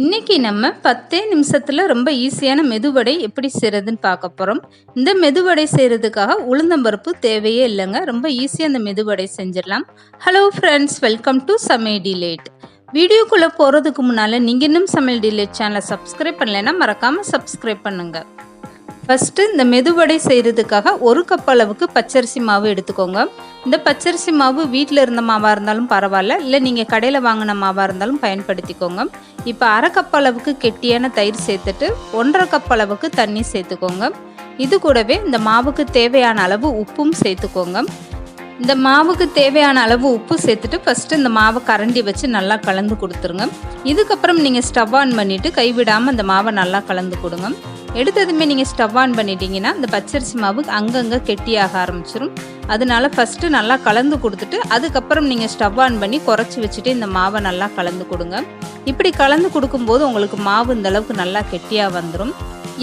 இன்னைக்கு நம்ம பத்தே நிமிஷத்தில் ரொம்ப ஈஸியான மெதுவடை எப்படி செய்கிறதுன்னு பார்க்க போகிறோம் இந்த மெதுவடை செய்கிறதுக்காக உளுந்தம்பருப்பு தேவையே இல்லைங்க. ரொம்ப ஈஸியாக இந்த மெதுவடை செஞ்சிடலாம். ஹலோ ஃப்ரெண்ட்ஸ் வெல்கம் டு சமையல் டிலேட் வீடியோக்குள்ளே போகிறதுக்கு முன்னால் நீங்கள் இன்னும் சமையல் டிலேட் சேனலை சப்ஸ்கிரைப் பண்ணலைன்னா மறக்காமல் சப்ஸ்கிரைப் பண்ணுங்கள் ஃபஸ்ட்டு இந்த மெதுவடை செய்கிறதுக்காக ஒரு கப் அளவுக்கு பச்சரிசி மாவு எடுத்துக்கோங்க. இந்த பச்சரிசி மாவு வீட்டில் இருந்த மாவாக இருந்தாலும் பரவாயில்ல. இல்லை நீங்கள் கடையில் வாங்கின மாவாக இருந்தாலும் பயன்படுத்திக்கோங்க. இப்போ அரை கப் அளவுக்கு கெட்டியான தயிர் சேர்த்துட்டு ஒன்றரை கப் அளவுக்கு தண்ணி சேர்த்துக்கோங்க. இது கூடவே இந்த மாவுக்கு தேவையான அளவு உப்பும் சேர்த்துக்கோங்க. இந்த மாவுக்கு தேவையான அளவு உப்பு சேர்த்துட்டு ஃபஸ்ட்டு இந்த மாவை கரண்டி வச்சு நல்லா கலந்து கொடுத்துருங்க. இதுக்கப்புறம் நீங்கள் ஸ்டவ் ஆன் பண்ணிவிட்டு கைவிடாமல் அந்த மாவை நல்லா கலந்து கொடுங்க. எடுத்ததுமே நீங்கள் ஸ்டவ் ஆன் பண்ணிட்டீங்கன்னா இந்த பச்சரிசி மாவு அங்கங்கே கெட்டியாக ஆரம்பிச்சிடும் அதனால ஃபஸ்ட்டு நல்லா கலந்து கொடுத்துட்டு அதுக்கப்புறம் நீங்கள் ஸ்டவ் ஆன் பண்ணி குறைச்சி வச்சுட்டு இந்த மாவை நல்லா கலந்து கொடுங்க. இப்படி கலந்து கொடுக்கும்போது உங்களுக்கு மாவு இந்த அளவுக்கு நல்லா கெட்டியாக வந்துடும்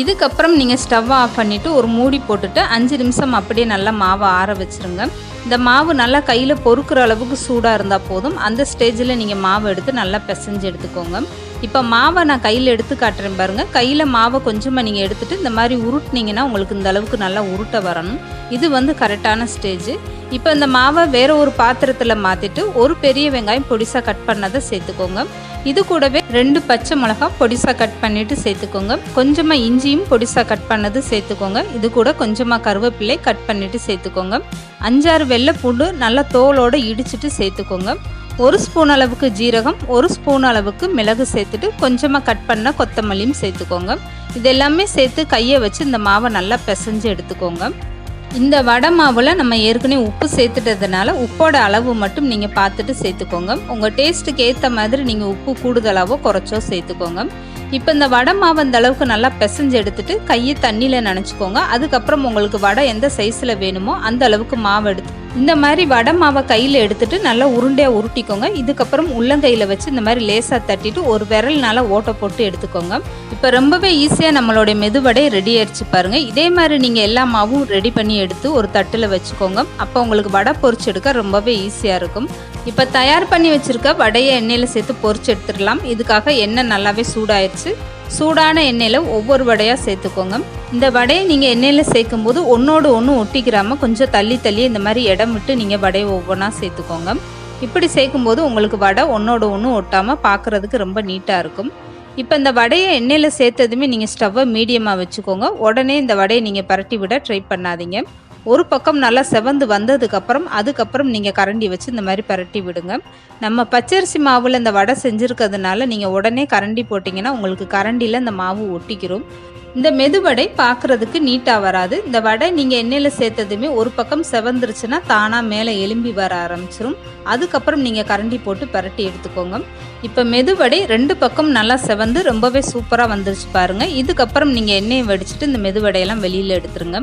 இதுக்கப்புறம் நீங்கள் ஸ்டவ் ஆஃப் பண்ணிவிட்டு ஒரு மூடி போட்டுட்டு அஞ்சு நிமிஷம் அப்படியே நல்லா மாவை ஆற வச்சுருங்க. இந்த மாவு நல்லா கையில் பொறுக்கிற அளவுக்கு சூடாக இருந்தால் போதும். அந்த ஸ்டேஜில் நீங்கள் மாவு எடுத்து நல்லா பிசைஞ்சு எடுத்துக்கோங்க. இப்போ மாவை நான் கையில் எடுத்து காட்டுறேன் பாருங்கள் கையில் மாவை கொஞ்சமாக நீங்கள் எடுத்துகிட்டு இந்த மாதிரி உருட்டினீங்கன்னா உங்களுக்கு இந்த அளவுக்கு நல்லா உருட்ட வரணும். இது வந்து கரெக்டான ஸ்டேஜ் இப்போ இந்த மாவை வேறு ஒரு பாத்திரத்தில் மாற்றிட்டு ஒரு பெரிய வெங்காயம் பொடிசாக கட் பண்ணதை சேர்த்துக்கோங்க. இது கூடவே ரெண்டு பச்சை மிளகா பொடிசாக கட் பண்ணிவிட்டு சேர்த்துக்கோங்க. கொஞ்சமாக இஞ்சியும் பொடிசாக கட் பண்ணது சேர்த்துக்கோங்க. இது கூட கொஞ்சமாக கருவேப்பிலை கட் பண்ணிவிட்டு சேர்த்துக்கோங்க. அஞ்சாறு வெள்ளை பூண்டு நல்லா தோலோடு இடிச்சிட்டு சேர்த்துக்கோங்க. ஒரு ஸ்பூன் அளவுக்கு ஜீரகம் ஒரு ஸ்பூன் அளவுக்கு மிளகு சேர்த்துட்டு கொஞ்சமாக கட் பண்ண கொத்தமல்லியும் சேர்த்துக்கோங்க. இது எல்லாமே சேர்த்து கையை வச்சு இந்த மாவை நல்லா பிசைஞ்சு எடுத்துக்கோங்க. இந்த வடை மாவில் நம்ம ஏற்கனவே உப்பு சேர்த்துட்டதுனால உப்போட அளவு மட்டும் நீங்கள் பார்த்துட்டு சேர்த்துக்கோங்க. உங்கள் டேஸ்ட்டுக்கு ஏற்ற மாதிரி நீங்கள் உப்பு கூடுதலாகவோ குறைச்சோ சேர்த்துக்கோங்க. இப்போ இந்த வடை மாவு அந்த அளவுக்கு நல்லா பிசைஞ்சு எடுத்துட்டு கையை தண்ணியில் நினச்சிக்கோங்க. அதுக்கப்புறம் உங்களுக்கு வடை எந்த சைஸில் வேணுமோ அந்த அளவுக்கு மாவு எடுத்து இந்த மாதிரி வடை மாவை கையில் எடுத்துட்டு நல்லா உருண்டையாக உருட்டிக்கோங்க. இதுக்கப்புறம் உள்ளங்கையில் வச்சு இந்த மாதிரி லேசாக தட்டிட்டு ஒரு விரல்னால ஓட்டை போட்டு எடுத்துக்கோங்க. இப்போ ரொம்பவே ஈஸியாக நம்மளுடைய மெதுவடை ரெடி ஆயிடுச்சு பாருங்கள் இதே மாதிரி நீங்கள் எல்லா மாவும் ரெடி பண்ணி எடுத்து ஒரு தட்டில் வச்சுக்கோங்க. அப்போ உங்களுக்கு வடை பொரிச்சு எடுக்க ரொம்பவே ஈஸியாக இருக்கும். இப்போ தயார் பண்ணி வச்சுருக்க வடையை எண்ணெயில் சேர்த்து பொறிச்சு எடுத்துடலாம். இதுக்காக எண்ணெய் நல்லாவே சூடாயிருச்சு. சூடான எண்ணெயில் ஒவ்வொரு வடையாக சேர்த்துக்கோங்க. இந்த வடையை நீங்கள் எண்ணெயில் சேர்க்கும் போது ஒன்றோடு ஒன்று ஒட்டிக்கிறாமல் கொஞ்சம் தள்ளி தள்ளி இந்த மாதிரி இடம் விட்டு நீங்கள் வடையை ஒவ்வொன்றா சேர்த்துக்கோங்க. இப்படி சேர்க்கும்போது உங்களுக்கு வடை ஒன்றோடு ஒன்று ஒட்டாமல் பார்க்குறதுக்கு ரொம்ப நீட்டாக இருக்கும். இப்போ இந்த வடையை எண்ணெயில் சேர்த்ததுமே நீங்கள் ஸ்டவ்வை மீடியமாக வச்சுக்கோங்க. உடனே இந்த வடையை நீங்கள் பரட்டி விட ட்ரை பண்ணாதீங்க. ஒரு பக்கம் நல்லா செவந்து வந்ததுக்கப்புறம் அதுக்கப்புறம் நீங்கள் கரண்டி வச்சு இந்த மாதிரி பரட்டி விடுங்க. நம்ம பச்சரிசி மாவில் இந்த வடை செஞ்சுருக்கிறதுனால நீங்கள் உடனே கரண்டி போட்டிங்கன்னா உங்களுக்கு கரண்டியில் இந்த மாவு ஒட்டிக்கிறோம் இந்த மெதுவடை பார்க்குறதுக்கு நீட்டாக வராது. இந்த வடை நீங்கள் எண்ணெயில் சேர்த்ததுமே ஒரு பக்கம் செவந்துருச்சுன்னா தானாக மேலே எலும்பி வர ஆரம்பிச்சிரும். அதுக்கப்புறம் நீங்கள் கரண்டி போட்டு பரட்டி எடுத்துக்கோங்க. இப்போ மெதுவடை ரெண்டு பக்கம் நல்லா செவந்து ரொம்பவே சூப்பராக வந்துருச்சு பாருங்கள் இதுக்கப்புறம் நீங்கள் எண்ணெயை வடிச்சிட்டு இந்த மெதுவடையெல்லாம் வெளியில் எடுத்துருங்க.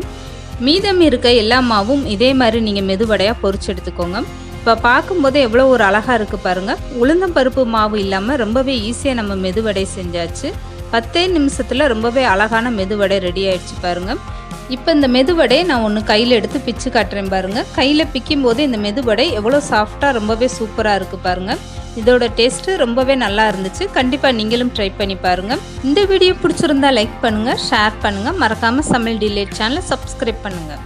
மீதம் இருக்க எல்லா மாவும் இதே மாதிரி நீங்கள் மெதுவடையாக பொறிச்சு எடுத்துக்கோங்க. இப்போ பார்க்கும்போது எவ்வளோ ஒரு அழகாக இருக்குது பாருங்கள் உளுந்தம்பருப்பு மாவு இல்லாமல் ரொம்பவே ஈஸியாக நம்ம மெதுவடை செஞ்சாச்சு. பத்தே நிமிஷத்தில் ரொம்பவே அழகான மெதுவடை ரெடி ஆயிடுச்சு பாருங்கள் இப்போ இந்த மெதுவடை நான் ஒன்று கையில் எடுத்து பிச்சு காட்டுறேன் பாருங்கள் கையில் பிக்கும் போது இந்த மெதுவடை எவ்வளோ சாஃப்டாக ரொம்பவே சூப்பராக இருக்குது பாருங்கள் இதோட டேஸ்ட்டு ரொம்பவே நல்லா இருந்துச்சு. கண்டிப்பாக நீங்களும் ட்ரை பண்ணி பாருங்கள் இந்த வீடியோ பிடிச்சிருந்தா லைக் பண்ணுங்கள் ஷேர் பண்ணுங்கள் மறக்காமல் சமையல் டிலேட் சேனலை சப்ஸ்கிரைப் பண்ணுங்கள்